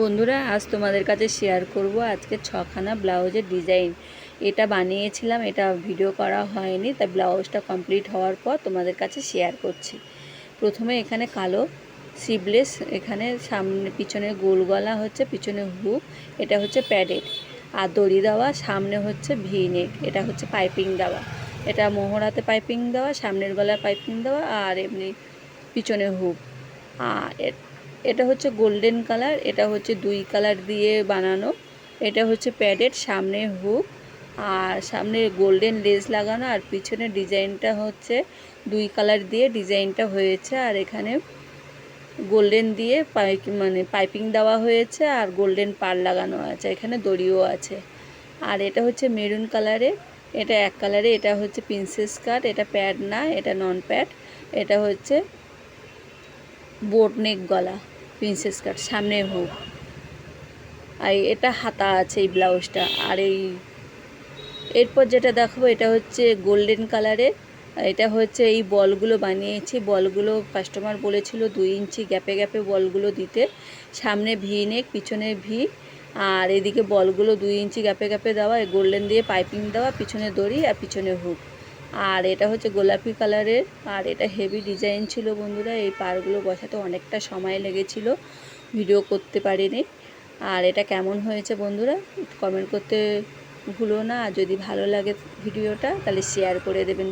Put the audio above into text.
বন্ধুরা, আজ তোমাদের কাছে শেয়ার করব আজকে ছখানা ব্লাউজের ডিজাইন এটা বানিয়েছিলাম, এটা ভিডিও করা হয়নি, তাই ব্লাউজটা কমপ্লিট হওয়ার পর তোমাদের কাছে শেয়ার করছি। প্রথমে এখানে কালো সিবলেস এখানে সামনে পিছনে গোল গলা হচ্ছে, পিছনে হুক এটা হচ্ছে প্যাডেড আর দড়ি দেওয়া, সামনে হচ্ছে ভি নেক এটা হচ্ছে পাইপিং দেওয়া। এটা মোহরাতে পাইপিং দেওয়া, সামনের গলায় পাইপিং দেওয়া, আর এমনি পিছনে হুক আর এটা হচ্ছে গোল্ডেন কালার, এটা হচ্ছে দুই কালার দিয়ে বানানো। এটা হচ্ছে প্যাডেড, সামনে হুক, আর সামনে গোল্ডেন লেস লাগানো, আর পিছনে ডিজাইনটা হচ্ছে দুই কালার দিয়ে ডিজাইনটা হয়েছে। আর এখানে গোল্ডেন দিয়ে পাইপ মানে পাইপিং দেওয়া হয়েছে, আর গোল্ডেন পার লাগানো আছে, এখানে দড়িও আছে। আর এটা হচ্ছে মেরুন কালারে, এটা এক কালারে, এটা হচ্ছে প্রিন্সেস কাট, এটা প্যাড না, এটা নন প্যাড, এটা হচ্ছে বোট নেক গলা। প্রিন্সেস কাট সামনে হুক আর এটা হাতা আছে এই ব্লাউজটা। আর এই, এরপর যেটা দেখাবো এটা হচ্ছে গোল্ডেন কালারের। এটা হচ্ছে এই বলগুলো বানিয়েছি। বলগুলো কাস্টমার বলেছিল দুই ইঞ্চি গ্যাপে গ্যাপে বলগুলো দিতে। সামনে ভি নেক, পিছনে ভি। আর এদিকে বলগুলো দুই ইঞ্চি গ্যাপে গ্যাপে দেওয়া গোল্ডেন দিয়ে পাইপিং দেওয়া, পিছনে দড়ি আর পিছনে হুক আর এটা হচ্ছে গোলাপি কালারের, আর এটা হেভি ডিজাইন ছিল বন্ধুরা, এই পারগুলো বসাতে অনেকটা সময় লেগেছিল ভিডিও করতে পারিনি। আর এটা কেমন হয়েছে বন্ধুরা কমেন্ট করতে ভুলো না, আর যদি ভালো লাগে ভিডিওটা তাহলে শেয়ার করে দেবেন।